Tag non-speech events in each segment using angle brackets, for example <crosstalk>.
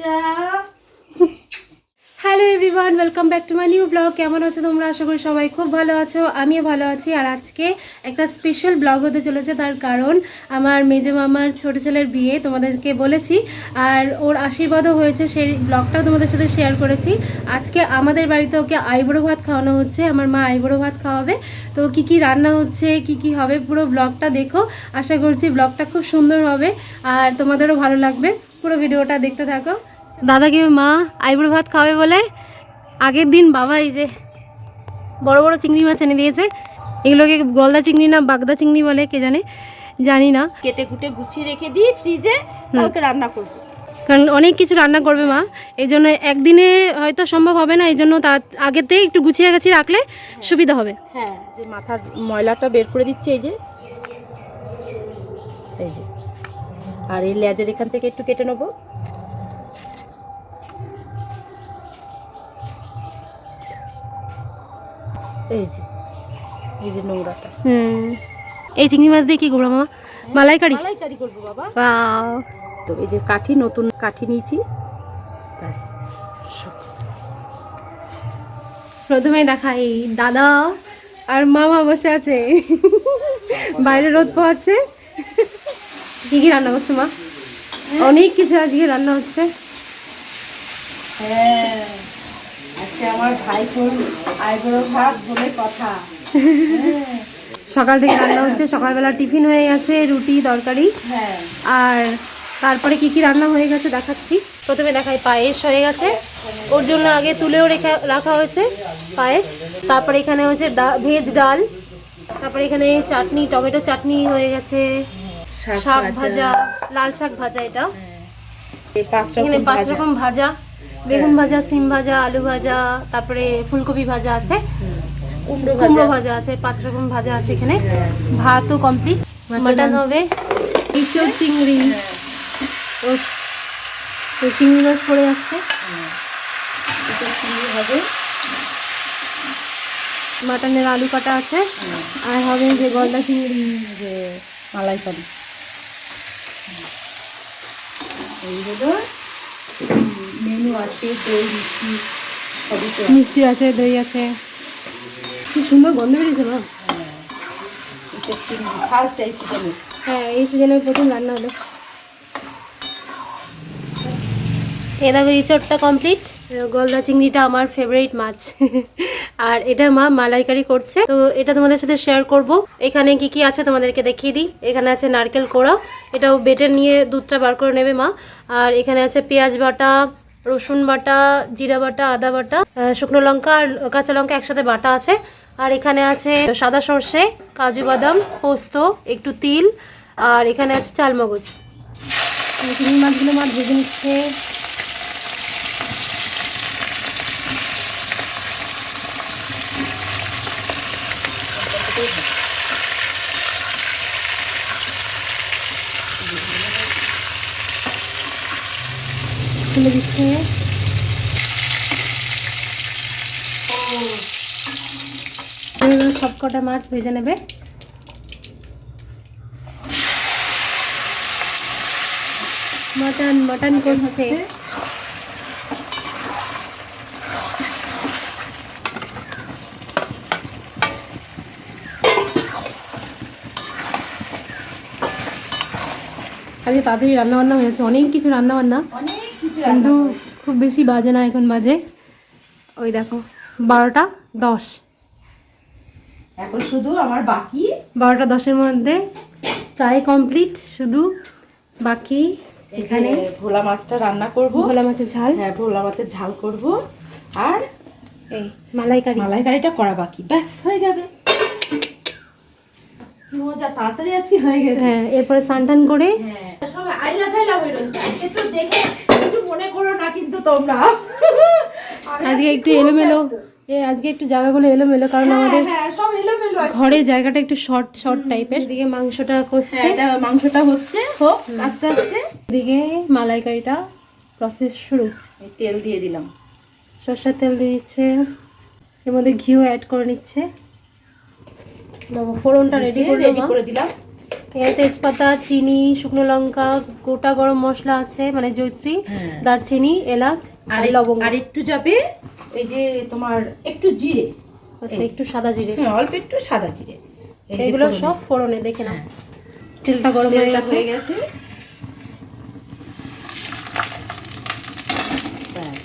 বাচ্চা hello everyone welcome back to my new blog কেমন আছো তোমরা? আশা করি সবাই খুব ভালো আছো। আমিও ভালো আছি। আর আজকে একটা স্পেশাল ব্লগ হতে চলেছে। তার কারণ আমার মেজো মামার ছোট ছেলের বিয়ে তোমাদেরকে বলেছি। আর ওর আশীর্বাদও হয়েছে। সেই ব্লগটাও তোমাদের সাথে শেয়ার করেছি। আজকে আমাদের বাড়িতে ওকে আইবুড়ো ভাত খাওয়ানো হচ্ছে। আমার মা আইবুড়ো ভাত খাওয়াবে। তো কি কি রান্না হচ্ছে, কি কি হবে, পুরো ব্লগটা দেখো। আশা করছি ব্লগটা খুব সুন্দর হবে। আর তোমাদেরও ভালো লাগবে। পুরো ভিডিওটা দেখতে থাকো। দাদাকে মা আইবুড়ো ভাত খাবে বলে আগের দিন বাবা এই যে বড় বড় চিংড়ি মাছ এনে দিয়েছে। এগুলোকে গলদা চিংড়ি না বাগদা চিংড়ি বলে কে জানে জানি না। কেটে কুটে গুছিয়ে রেখে দিই ফ্রিজে কালকে রান্না করব। কারণ অনেক কিছু রান্না করবে মা এই জন্য একদিনে হয়তো সম্ভব হবে না এই জন্য তার আগেতেই একটু গুছিয়ে গাছিয়ে রাখলে সুবিধা হবে। হ্যাঁ যে মাথার ময়লাটা বের করে দিচ্ছে এই যে। এই যে। আর এই লেজের এখান থেকে একটু কেটে নেব। এই যে এই যে নোংরাটা। হুম। এই চিংড়ি মাছ দিয়ে কি করব মা মালাইকারি? মালাইকারি করব বাবা। তো এই যে কাঠি নতুন কাঠি নিয়েছি। ব্যাস। প্রথমে দেখাই দাদা আর মামা বসে আছে। বাইরে রোদ পোহাচ্ছে। কি কি রান্না করছে মা? অনেক কিছু আজকে রান্না হচ্ছে। হ্যাঁ আজকে আমার ভাই ফোন আইবুড়ো ভাত বলে কথা। সকাল থেকে রান্না হচ্ছে সকালবেলা টিফিন হয়ে গেছে রুটি তরকারি। হ্যাঁ। আর তারপরে কি কি রান্না হয়ে গেছে দেখাচ্ছি। প্রথমে দেখাই পায়েস হয়ে গেছে। ওর জন্য আগে তুলেও রেখা রাখা হয়েছে পায়েস। তারপরে এখানে হচ্ছে ডা- ভেজ ডাল। তারপরে এখানে চাটনি টমেটো চাটনি হয়ে গেছে। শাক ভাজা। লাল শাক ভাজা এটা। পাঁচ এখানে পাঁচ রকম ভাজা। বেগুন ভাজা সিম ভাজা আলু ভাজা তারপরে ফুলকপি ভাজা আছে। কুমড়ো ভাজা। আছে পাঁচ রকম ভাজা আছে এখানে। ভাতও কমপ্লিট মাটন হবে ইঁচড় চিংড়ি। ও তো চিংড়ি মাছ পড়ে যাচ্ছে। হবে। মাটনের আলু কাটা আছে। আর হবে যে গলদা চিংড়ি যে মালাইকারি। এই হলো মেনু আছে দই মিষ্টি আছে। মিষ্টি আছে দই আছে। কি সুন্দর গন্ধ বেরিয়েছে মা। ফার্স্ট এই সিজনে হ্যাঁ এই সিজনের প্রথম রান্না হলো। এ দেখো ইঁচড়টা কমপ্লিট গলদা চিংড়িটা আমার ফেভারিট মাছ। <laughs> আর এটা মা মালাইকারি করছে। তো এটা তোমাদের সাথে শেয়ার করব। এখানে কি কি আছে তোমাদেরকে দেখিয়ে দিই। এখানে আছে নারকেল কোড়া। এটাও বেটে নিয়ে দুধটা বার করে নেবে মা। আর এখানে আছে পেঁয়াজ বাটা, রসুন বাটা, জিরা বাটা, আদা বাটা শুকনো লঙ্কা আর কাঁচা লঙ্কা একসাথে বাটা আছে। আর এখানে আছে সাদা সর্ষে, কাজু বাদাম, পোস্ত, একটু তিল। আর এখানে আছে চালমগজ। চিংড়ি মাছগুলো মাছ ভেজে নিচ্ছে। খুলে দিচ্ছে সব কটা মাছ ভেজে নেবে। মটন মটন করছে আজকে তাড়াতাড়ি রান্না বান্না হয়েছে। অনেক কিছু রান্না বান্না কিন্তু খুব বেশি বাজে না এখন বাজে। ওই দেখো বারোটা দশ। এখন শুধু আমার বাকি। বারোটা দশের মধ্যে প্রায় কমপ্লিট শুধু বাকি এখানে এখানে ভোলা মাছটা রান্না করব। ভোলা মাছের ঝাল। হ্যাঁ ভোলা মাছের ঝাল করব। আর এই মালাইকারি। মালাইকারিটা করা বাকি। ব্যাস হয়ে যাবে কি তাড়াতাড়ি আজকে হয়ে গেছে। হ্যাঁ এরপরে স্নান টান করে। হ্যাঁ আইলা ঝাইলা হয়ে রয়েছে। আজকে একটু দেখে কিছু মনে করো না কিন্তু তোমরা। আজকে একটু এলোমেলো। এ আজকে একটু জায়গাগুলো এলোমেলো কারণ হ্যাঁ, আমাদের হ্যাঁ সব এলোমেলো ঘরে জায়গাটা একটু শর্ট শর্ট টাইপের দিকে মাংসটা হ্যাঁ, এটা মাংসটা হচ্ছে। হোক আস্তে আস্তে। দিকে মালাইকারিটা প্রসেস শুরু। তেল দিয়ে দিলাম। সর্ষের তেল দিয়ে দিচ্ছে এর মধ্যে ঘিও অ্যাড করে নিচ্ছে। দেখো ফোড়নটা রেডি করে রেডি করে দিলাম। এর তেজপাতা চিনি শুকনো লঙ্কা গোটা গরম মশলা আছে মানে জৈত্রী হ্যাঁ। দারচিনি এলাচ আর লবঙ্গ। আর একটু যাবে এই যে তোমার একটু জিরে। আচ্ছা একটু সাদা জিরে। হ্যাঁ অল্প একটু সাদা জিরে। এগুলো সব ফোড়নে দেখে নাও। হ্যাঁ। তেলটা গরম হয়ে গেছে হয়ে গেছে ব্যাস।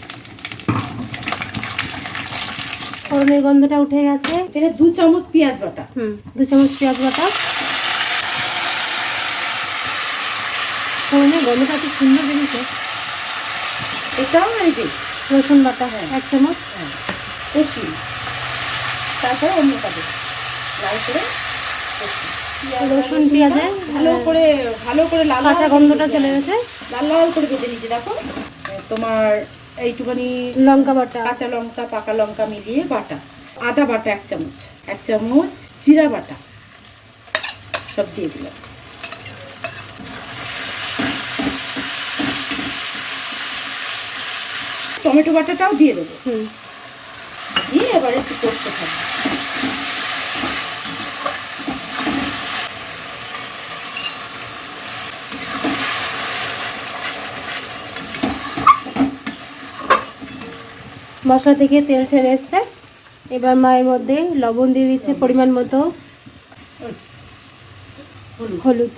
ফোড়নের গন্ধটা উঠে গেছে। এখানে দু চামচ পেঁয়াজ বাটা। দু চামচ পেঁয়াজ বাটা। ফোড়নের গন্ধটা কি সুন্দর বেরিয়েছে। এটাও এই যে রসুন বাটা হ্যাঁ। এক চামচ। হ্যাঁ, কষি। তারপরে অন্য কাজে। লাল করে রসুন পেঁয়াজে ভালো করে ভালো করে লাল লাল কাঁচা গন্ধটা চলে গেছে। লাল লাল করে ভেজে নিচ্ছি দেখো। তোমার এইটুখানি লঙ্কা বাটা। কাঁচা লঙ্কা পাকা লঙ্কা মিলিয়ে বাটা। আদা বাটা এক চামচ। এক চামচ জিরা বাটা। সব দিয়ে দিলাম। টমেটো বাটাটাও দিয়ে দেবো। হুম। দিয়ে এবার একটু করতে থাকব। মশলা থেকে তেল ছেড়ে এসছে। এবার মায়ের মধ্যে লবণ দিয়ে দিচ্ছে পরিমাণ মতো হলুদ। হলুদ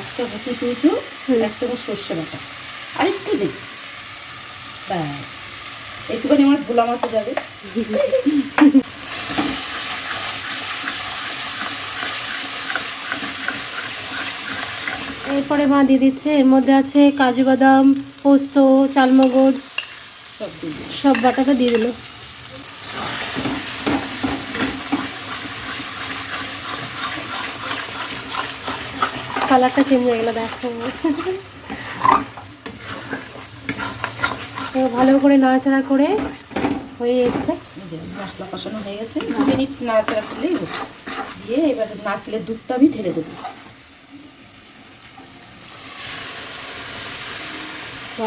এক চামচ উঁচু হুম। এক চামচ সর্ষে বাটা। একটু দিই ব্যাস। একটুখানি আমার ভোলা মাছে যাবে। <laughs> এরপরে মা দিয়ে দিচ্ছে। এর মধ্যে আছে কাজু বাদাম, পোস্ত, চালমগজ, সব বাটাটা দিয়ে দিল। কালারটা চেঞ্জ হয়ে গেলো, দেখো। ভালো করে নাড়াচাড়া করে হয়ে এসছে। মশলা কষানো হয়ে গেছে। মিনিট নাড়াচাড়া করলেই হচ্ছে। দিয়ে এবার নারকেলের দুধটা আমি ঢেলে দেবো। <laughs>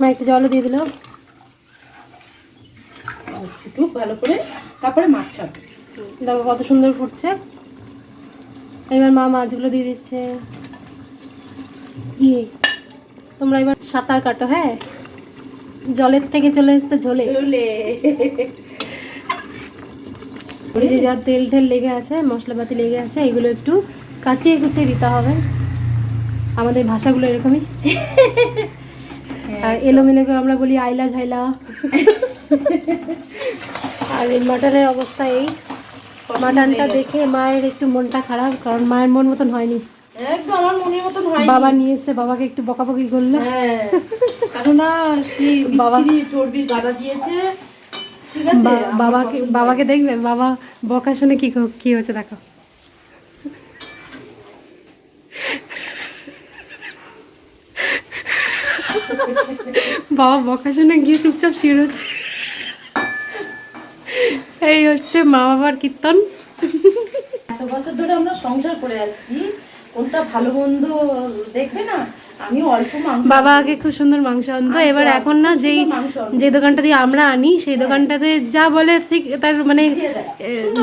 মা একটু জলও দিয়ে দিল। একটু ভালো করে তারপরে মাছ ছাড়বো। দেখো কত সুন্দর ফুটছে। এবার মা মাছগুলো দিয়ে দিচ্ছে। ইয়ে তোমরা এবার সাঁতার কাটো হ্যাঁ? জলের থেকে চলে এসছে ঝোলে। ঝোলে। এই যে যা তেল টেল লেগে আছে মশলাপাতি লেগে আছে এগুলো একটু কাচিয়ে কুচিয়ে দিতে হবে। আমাদের ভাষাগুলো এরকমই। আর এলোমেলোকে আমরা বলি আইলা ঝাইলা। আর এই মাটনের অবস্থা এই। মাটনটা দেখে মায়ের একটু মনটা খারাপ কারণ মায়ের মন মতন হয়নি। হয় বাবা নিয়ে এসে বাবাকে একটু বকাবকি করল। হ্যাঁ বাবা- চর্বির গাদা দিয়েছে। বাবাকে বাবাকে দেখবে বাবা বকা শুনে কি কি হচ্ছে দেখো। বাবা বকা শুনে গিয়ে চুপচাপ শুয়ে রয়েছে। এই হচ্ছে মা বাবার কীর্তন। এত বছর ধরে আমরা সংসার করে আসছি কোনটা ভালো মন্দ দেখবে না? আমি অল্প মাংস বাবা আগে খুব সুন্দর মাংস আনতো এবার এখন না যেই যে দোকানটা দিয়ে আমরা আনি সেই দোকানটাতে যা বলে ঠিক তার মানে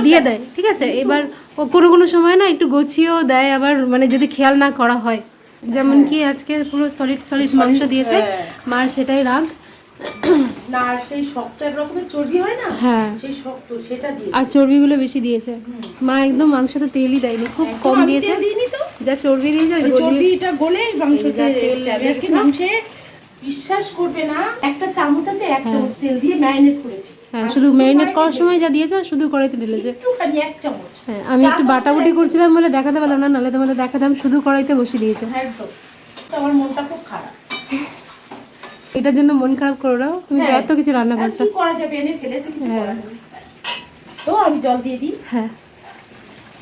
দিয়ে দেয়। ঠিক আছে? এবার ও কোনো কোনো সময় না একটু গুছিয়েও দেয় আবার মানে যদি খেয়াল না করা হয়। যেমন কি আজকে পুরো সলিড সলিড মাংস দিয়েছে হ্যাঁ। মার সেটাই রাগ। না সেই শক্ত এক রকমের চর্বি হয় না? হ্যাঁ। সেই শক্ত সেটা দিয়ে আর চর্বিগুলো বেশি দিয়েছে। মা একদম তেলই দেয়নি খুব কম দিয়েছে। দিইনি তো। যা চর্বি দিয়েছে ওই ওই চর্বিটা গলে মাংসতে এই যা তেল এসছে। আমি আজকে মাংসে বিশ্বাস করবে না একটা চামচ আছে এক চামচ তেল দিয়ে ম্যারিনেট করেছি। হ্যাঁ শুধু ম্যারিনেট করার সময় যা দিয়েছে শুধু কড়াইতে ঢেলেছে একটুখানি এক চামচ। হ্যাঁ আমি একটু বাটাবুটি করছিলাম বলে দেখাতে পারলাম না নাহলে তোমাদের দেখাতাম শুধু কড়াইতে বসিয়ে দিয়েছে। একদম। আমার মনটা এটার জন্য মন খারাপ করো না। তুমি তো হ্যাঁ। এত কিছু রান্না করছ। করা যাবে? এনে ফেলেছি কিছু হ্যাঁ। করার তো আমি জল দিয়ে দিই। হ্যাঁ।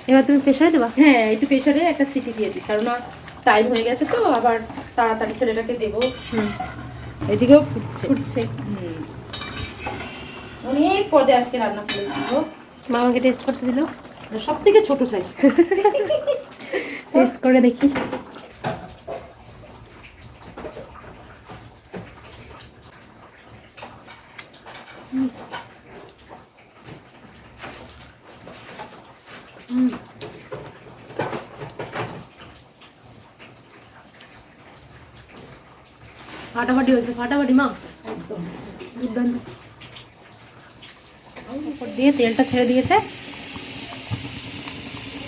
এবার তুমি প্রেশারে দেবা? হ্যাঁ একটু প্রেশারে একটা সিটি দিয়ে দিই। কারণ টাইম হয়ে গেছে তো আবার তাড়াতাড়ি ছেলেটাকে দেবো। হুম। এদিকেও ফুটছে। ফুটছে। অনেক পদে আজকে রান্না করেছি গো। মামাকে টেস্ট করতে দিল। সব থেকে ছোট সাইজ টেস্ট <laughs> করে দেখি। ফাটাফাটি হয়েছে ফাটাফাটি মা একদম দুর্দান্ত উপর দিয়ে তেলটা ছেড়ে দিয়েছে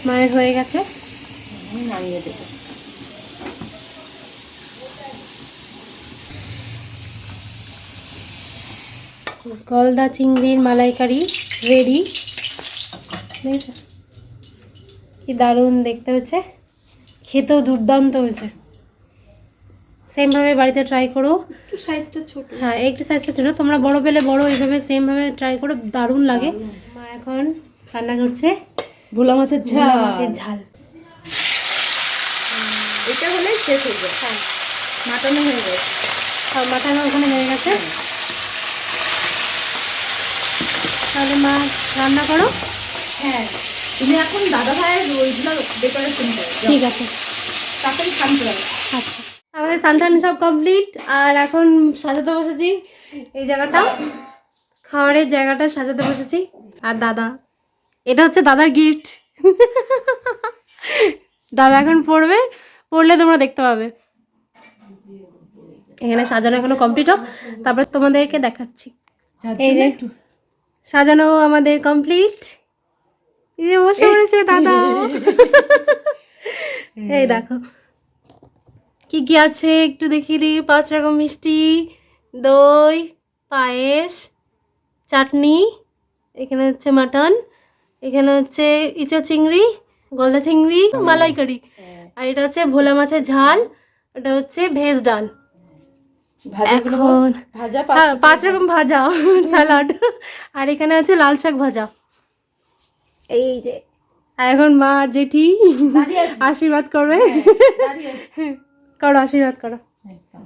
মায়ের হয়ে গেছে আমি নামিয়ে দেবো গলদা চিংড়ির মালাইকারি রেডি। কি দারুণ দেখতে হচ্ছে। খেতেও দুর্দান্ত হয়েছে। সেমভাবে বাড়িতে ট্রাই করো। একটু সাইজটা ছোট। হ্যাঁ একটু সাইজটা ছিল তোমরা বড় পেলে বড় এইভাবে সেমভাবে ট্রাই করো দারুণ লাগে। মা এখন রান্না করছে ভোলা মাছের ঝাল। মাছের ঝাল। এটা হলেই শেষ হয়ে যায়। হ্যাঁ। মাটনে হয়ে যায় আর মাথাটা ওখানে হয়ে গেছে। তাহলে মা রান্না করো? হ্যাঁ তুমি এখন দাদা ভাইয়ের ওইগুলো ডেকোরেশন করো ঠিক আছে। তাড়াতাড়ি খান করে আচ্ছা। আমাদের সানটান সব কমপ্লিট আর এখন সাজাতে বসেছি এই জায়গাটা। খাবারের জায়গাটা সাজাতে বসেছি। আর দাদা এটা হচ্ছে দাদার গিফট দাদা এখন পড়বে পড়লে তোমরা দেখতে পাবে। এখানে সাজানো এখনও কমপ্লিট হোক তারপরে তোমাদেরকে দেখাচ্ছি। এই যে সাজানো আমাদের কমপ্লিট এই যে বসে পড়েছে দাদা। <laughs> এই দেখো। কি কি আছে একটু দেখিয়ে দিই। পাঁচ রকম মিষ্টি দই পায়েস চাটনি এখানে হচ্ছে মাটন এখানে হচ্ছে ইচো চিংড়ি গলদা চিংড়ি মালাইকারি। আর এটা হচ্ছে ভোলা মাছের ঝাল এটা হচ্ছে ভেজ ডাল। এখন ভাজা হ্যাঁ পাঁচ রকম ভাজা স্যালাড। আর এখানে আছে লাল শাক ভাজা। এই যে। আর এখন মা আর জেঠি আশীর্বাদ করবে। করো আশীর্বাদ করো একদম।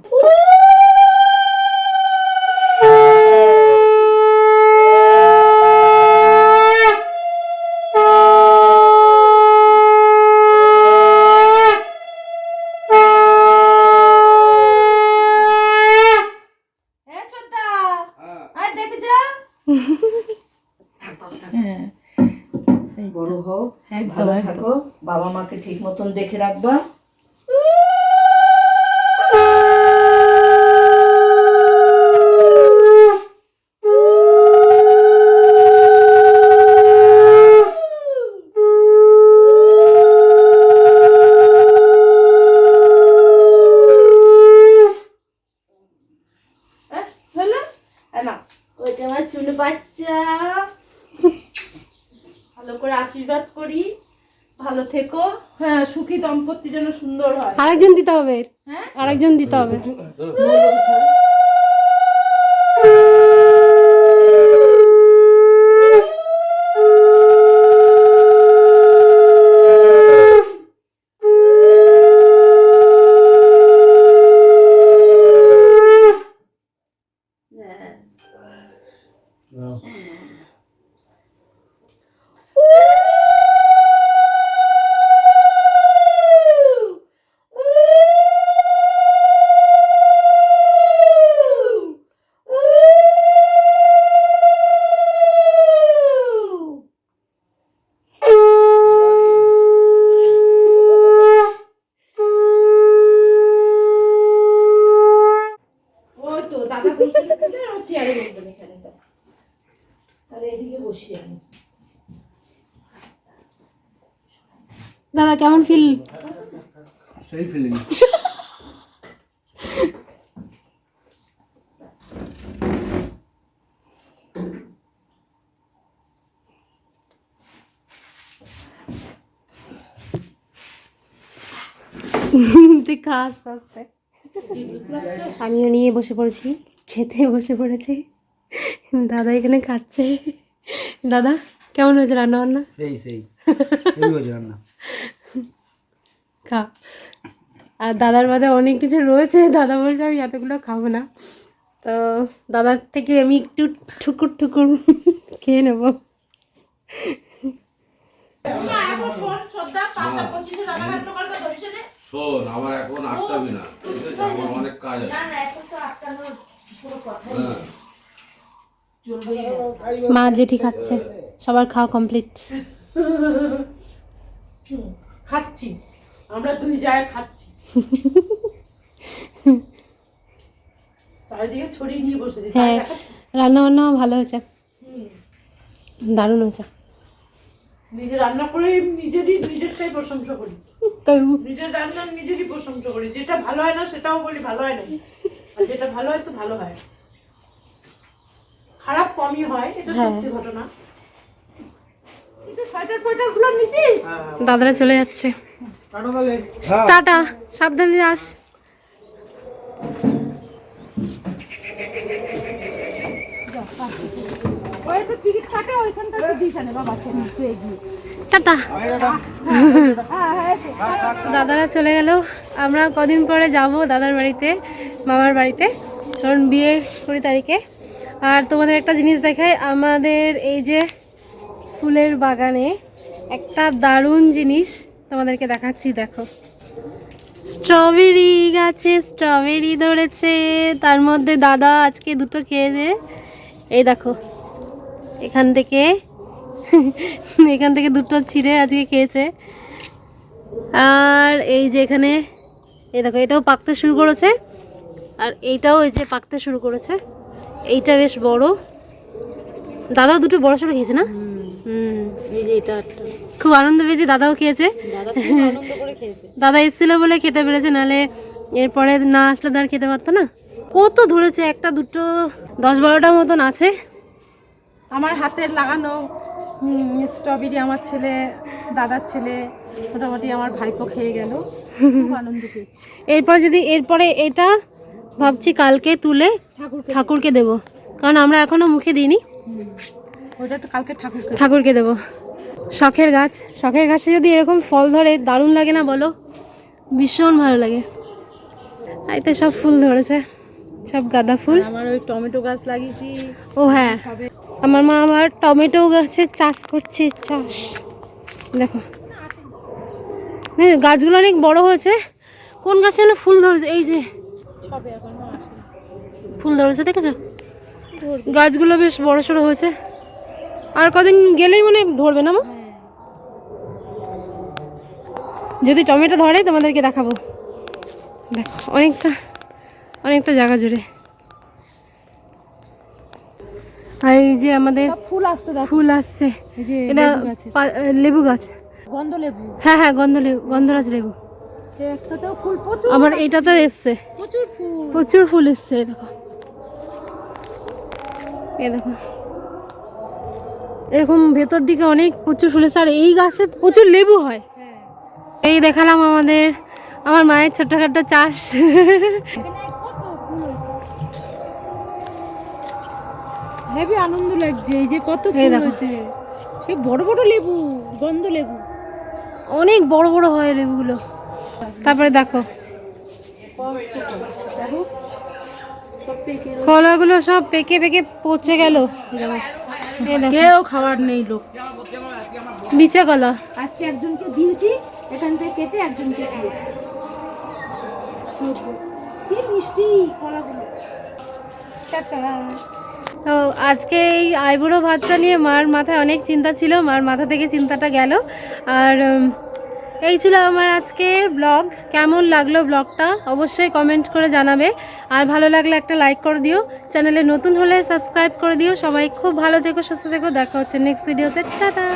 এ ছোট্টা, আয় দেখে যা। হ্যাঁ। বড় হও একদম, ভালো একদম। থাকো বাবা মাকে ঠিক মতন দেখে রাখবা। ওইটা আমার চুলো বাচ্চা। ভালো করে আশীর্বাদ করি। ভালো থেকো। হ্যাঁ সুখী দম্পতি যেন সুন্দর হয়। আরেকজন দিতে হবে। হ্যাঁ? আরেকজন দিতে হবে ওই তো দাদা বসে থাকবে আর ও চেয়ারে বসবেন এখানে তো তাহলে এদিকে বসি আমি দাদা কেমন ফিল সেই ফিলিং তুই খা আস্তে আস্তে। আমিও নিয়ে বসে পড়েছি খেতে বসে পড়েছি। দাদা এখানে কাটছে দাদা কেমন হয়েছে রান্না বান্না সেই। সেই রান্না। খা। আর দাদার বাদে অনেক কিছু রয়েছে। দাদা বলছে আমি এতগুলো খাব না। তো দাদার থেকে আমি একটু ঠুকুর ঠুকুর খেয়ে নেব। শোন আমার এখন আটকাবি না আমার অনেক কাজ আছে। হ্যাঁ। মা জেঠি খাচ্ছে। সবার খাওয়া কমপ্লিট। খাচ্ছি। আমরা দুই জায়গায় খাচ্ছি। <laughs> চারিদিকে ছড়িয়ে নিয়ে বসেছি। হ্যাঁ রান্না বান্না ভালো হয়েছে। দারুণ হয়েছে। নিজে রান্না করে নিজেরই নিজেরটাই প্রশংসা করি। তাই নিজের রান্না নিজেরই প্রশংসা করি। যেটা ভালো হয় না সেটাও বলি ভালো হয় না। আর যেটা ভালো হয় তো ভালো হয়। খারাপ কমই হয় এটা হ্যাঁ। সত্যি ঘটনা। এই যে সোয়েটারগুলো নিছিস দাদারা চলে যাচ্ছে। টাটা, সাবধানে যাস। টাটা। দাদারা চলে গেল। আমরা কদিন পরে যাব দাদার বাড়িতে, মামার বাড়িতে। কারণ বিয়ে কুড়ি তারিখে। আর তোমাদের একটা জিনিস দেখাই, আমাদের এই যে ফুলের বাগানে একটা দারুণ জিনিস তোমাদেরকে দেখাচ্ছি দেখো। স্ট্রবেরি গাছে স্ট্রবেরি ধরেছে। তার মধ্যে দাদা আজকে দুটো খেয়েছে এই দেখো এখান থেকে এখান থেকে দুটো ছিঁড়ে আজকে খেয়েছে। আর এই যে এখানে এই দেখো এটাও পাকতে শুরু করেছে। আর এইটাও এই যে পাকতে শুরু করেছে। এইটা বেশ বড়। দাদাও দুটো বড় সড়ো খেয়েছে না? হুম। এই যে এটা খুব আনন্দ পেয়েছি দাদাও খেয়েছে। <laughs> দাদা এসেছিল বলে খেতে পেরেছে নাহলে এরপরে না আসলে তার খেতে পারতো না। কত ধরেছে একটা দুটো দশ বারোটা মতন আছে। আমার হাতের লাগানো স্ট্রবেরি আমার ছেলে দাদার ছেলে মোটামুটি আমার ভাইপো খেয়ে গেল। আনন্দ পেয়েছি। এরপর যদি এরপরে এটা ভাবছি কালকে তুলে ঠাকুরকে দেব। কারণ আমরা এখনও মুখে দিইনি। ওটা তো কালকে ঠাকুরকে ঠাকুরকে দেব। শখের গাছ। শখের গাছে যদি এরকম ফল ধরে দারুণ লাগে না বলো? ভীষণ ভালো লাগে। এতে সব ফুল ধরেছে সব গাঁদা ফুল। আমার ওই টমেটো গাছ লাগিয়েছি। ও হ্যাঁ আমার মা আবার টমেটো গাছের চাষ করছে চাষ। দেখো। গাছগুলো অনেক বড় হয়েছে। কোন গাছে না ফুল ধরেছে? এই যে। ফুল ধরেছে দেখেছ? গাছগুলো বেশ বড় সড়ো হয়েছে। আর কদিন গেলেই মনে ধরবে না মা? যদি টমেটো ধরে তোমাদেরকে দেখাবো। দেখো অনেকটা অনেকটা জায়গা জুড়ে। আর এই যে আমাদের ফুল দাও ফুল আসছে। এটা লেবু গাছে। গন্ধ লেবু। হ্যাঁ হ্যাঁ গন্ধ লেবু গন্ধরাজ লেবু। আবার এটা তো এসছে। প্রচুর ফুল। এসছে দেখো। এই দেখো। এরকম ভেতর দিকে অনেক প্রচুর ফুল এসছে। আর এই গাছে প্রচুর লেবু হয়। এই দেখালাম আমাদের আমার মায়ের ছোট্টখাটো চাষ। হেবি আনন্দ লাগছে এই যে কত ফুল হয়েছে। সে বড় বড় লেবু গন্ধ লেবু। অনেক বড় বড় হয় লেবুগুলো। তারপরে দেখো। কলাগুলো সব পেকে পেকে পচে গেল। কেউ খাবার নেই লোক। বিচা কলা। আজকে একজনকে কেটে একজনকে দিয়েছি। কি মিষ্টি কলাগুলো। তো আজকে এই আইবুড়ো ভাতটা নিয়ে মার মাথায় অনেক চিন্তা ছিল, মার মাথা থেকে চিন্তাটা গেল। আর এই ছিল আমার আজকের ব্লগ। কেমন লাগল ব্লগটা অবশ্যই কমেন্ট করে জানাবে। আর ভালো লাগলে একটা লাইক করে দিও। চ্যানেলে নতুন হলে সাবস্ক্রাইব করে দিও। সবাই খুব ভালো থেকো, সুস্থ থেকো। দেখা হচ্ছে নেক্সট ভিডিওতে। টাটা।